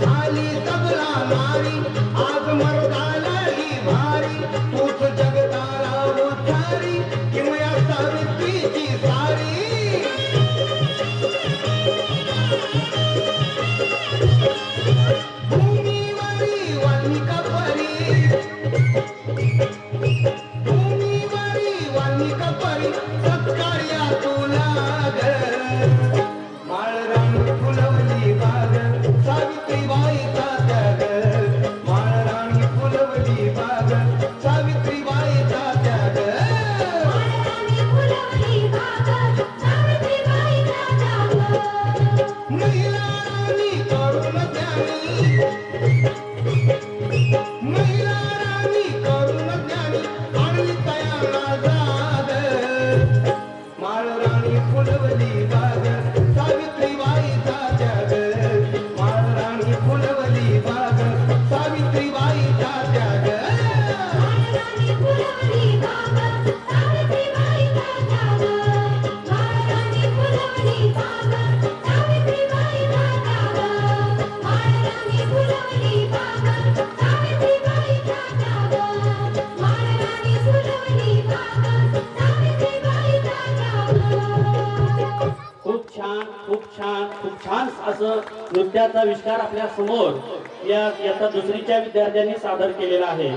झाली तबला मारी. ভয় छान खूप छान खूप छान असं नृत्याचा विष्कार आपल्यासमोर या याचा दुसरीच्या विद्यार्थ्यांनी सादर केलेला आहे.